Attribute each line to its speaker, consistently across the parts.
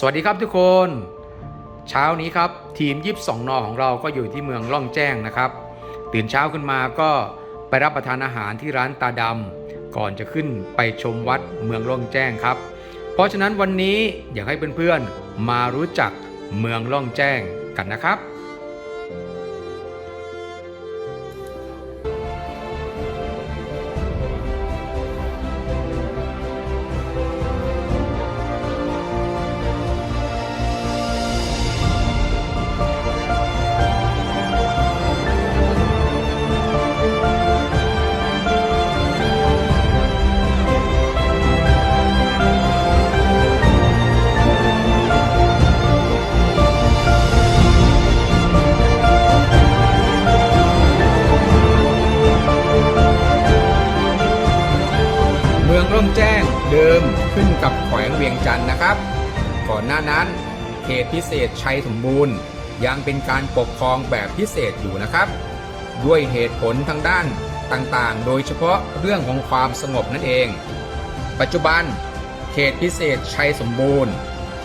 Speaker 1: สวัสดีครับทุกคน เช้านี้ครับทีมยิบสองนอของเราก็อยู่ที่เมืองล่องแจ้งนะครับ ตื่นเช้าขึ้นมาก็ไปรับประทานอาหารที่ร้านตาดำก่อนจะขึ้นไปชมวัดเมืองล่องแจ้งครับ เพราะฉะนั้นวันนี้อยากให้เพื่อนๆมารู้จักเมืองล่องแจ้งกันนะครับ ขึ้นกับแขวงเวียงจันทร์นะครับ ก่อนหน้านั้น เขตพิเศษชัยสมบูรณ์ ยังเป็นการปกครองแบบพิเศษอยู่นะครับ ด้วยเหตุผลทางด้านต่างๆ โดยเฉพาะเรื่องของความสงบนั่นเอง ปัจจุบัน เขตพิเศษชัยสมบูรณ์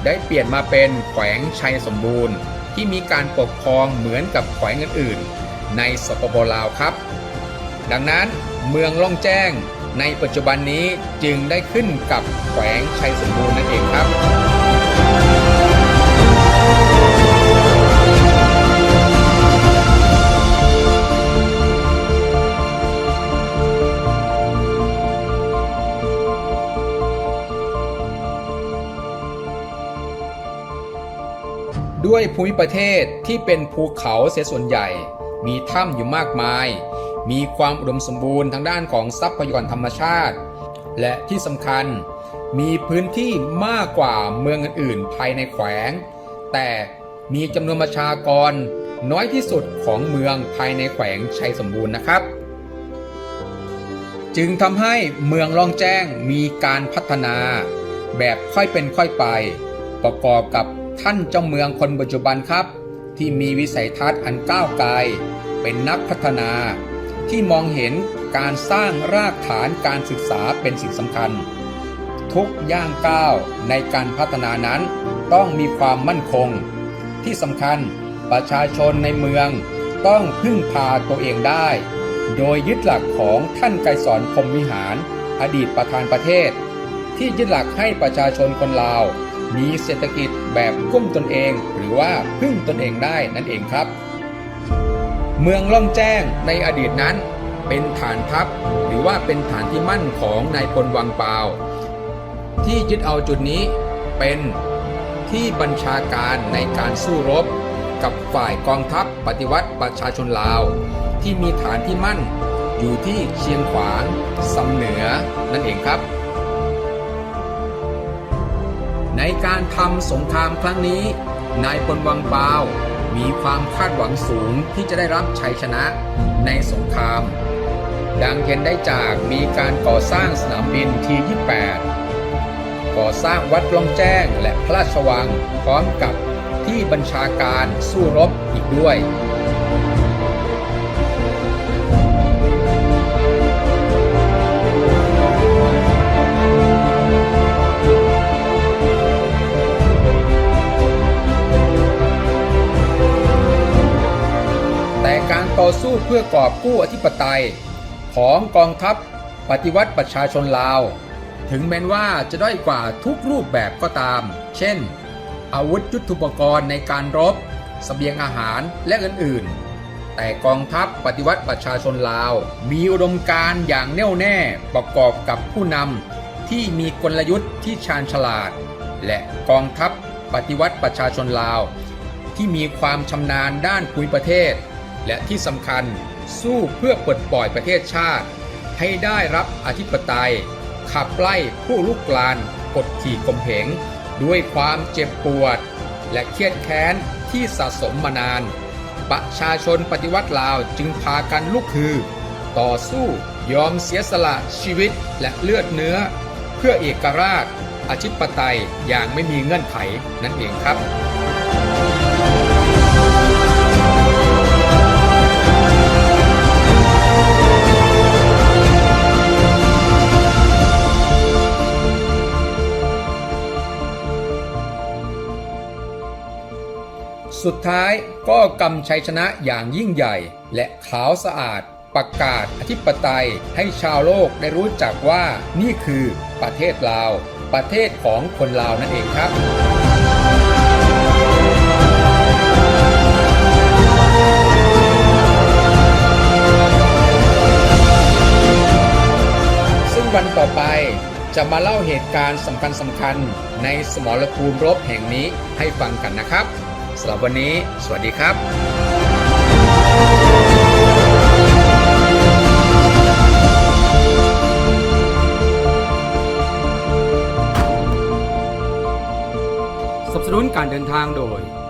Speaker 1: ได้เปลี่ยนมาเป็นแขวงชัยสมบูรณ์ ที่มีการปกครองเหมือนกับแขวงอื่นๆในสปปลาวครับ ดังนั้นเมืองล่องแจ้ง ในปัจจุบันนี้จึงได้ขึ้นกับแขวงชัยสมบูรณ์นั่นเองครับ ด้วยภูมิประเทศที่เป็นภูเขาเสียส่วนใหญ่ มีถ้ำอยู่มากมาย มีความอุดมสมบูรณ์ทางด้านของทรัพยากรธรรมชาติ และที่สำคัญมีพื้นที่มากกว่าเมืองอื่นๆ ภายในแขวง แต่มีจำนวนประชากรน้อยที่สุดของเมืองภายในแขวงชัยสมบูรณ์นะครับ จึงทำให้เมืองล่องแจ้งมีการพัฒนา แบบค่อยเป็นค่อยไป ประกอบกับท่านเจ้าเมืองคนปัจจุบันครับ ที่มีวิสัยทัศน์อันก้าวไกลเป็นนักพัฒนา ที่มองเห็นการสร้างรากฐานการศึกษาเป็นสิ่งสำคัญ ทุกย่างก้าวในการพัฒนานั้นต้องมีความมั่นคง ที่สำคัญประชาชนในเมืองต้องพึ่งพาตัวเองได้ โดยยึดหลักของท่านไกรสอนพรมวิหาร อดีตประธานประเทศ ที่ยึดหลักให้ประชาชนคนลาว มีเศรษฐกิจแบบกุ้มตนเอง หรือว่าพึ่งตนเองได้นั่นเองครับ เมืองล่องแจ้งในอดีตนั้น เป็นฐานทัพ หรือว่าเป็นฐานที่มั่นของนายพลวังเปาที่ยึดเอาจุดนี้เป็นที่บัญชาการในการสู้รบ กับฝ่ายกองทัพปฏิวัติประชาชนลาว ที่มีฐานที่มั่นอยู่ที่เชียงขวางสำเหนือนั่นเองครับ ในการทำสงครามครั้งนี้ นายพลวังเปา มีความคาดหวังสูงที่จะได้รับชัยชนะในสงคราม ดังเห็นได้จากมีการก่อสร้างสนามบินที 28 ก่อสร้างวัดล่องแจ้งและพระราชวังพร้อมกับที่บัญชาการสู้รบอีกด้วย ต่อสู้เพื่อกอบกู้อธิปไตย ของกองทัพปฏิวัติประชาชนลาว ถึงแม้นว่าจะด้อยกว่าทุกรูปแบบก็ตาม เช่น อาวุธยุทโธุปกรณ์ในการรบสเสบียงอาหารและอื่นๆ แต่กองทัพปฏิวัติประชาชนลาว มีอุดมการณ์อย่างแน่วแน่ประกอบกับผู้นำที่มีกลยุทธ์ที่ชาญฉลาด และกองทัพปฏิวัติประชาชนลาว ที่มีความชำนาญด้านภูมิประเทศ และที่สำคัญสู้เพื่อปลดปล่อยประเทศชาติ ให้ได้รับอธิปไตย ขับไล่ผู้ลุกลานกดขี่ข่มเหงด้วยความเจ็บปวด และเครียดแค้นที่สะสมมานาน ประชาชนปฏิวัติลาวจึงพากันลุกคือ ต่อสู้ยอมเสียสละชีวิตและเลือดเนื้อ เพื่อเอกราชอธิปไตยอย่างไม่มีเงื่อนไขนั่นเองครับ สุดท้ายก็กำชัยชนะอย่างยิ่งใหญ่ และขาวสะอาด ประกาศอธิปไตยให้ชาวโลกได้รู้จักว่านี่คือประเทศลาว ประเทศของคนลาวนั่นเองครับซึ่งวันต่อไปจะมาเล่าเหตุการณ์สำคัญสำคัญในสมรภูมิรบแห่งนี้ให้ฟังกันนะครับ สำหรับวันนี้ สวัสดีครับสนับสนุนการเดินทางโดย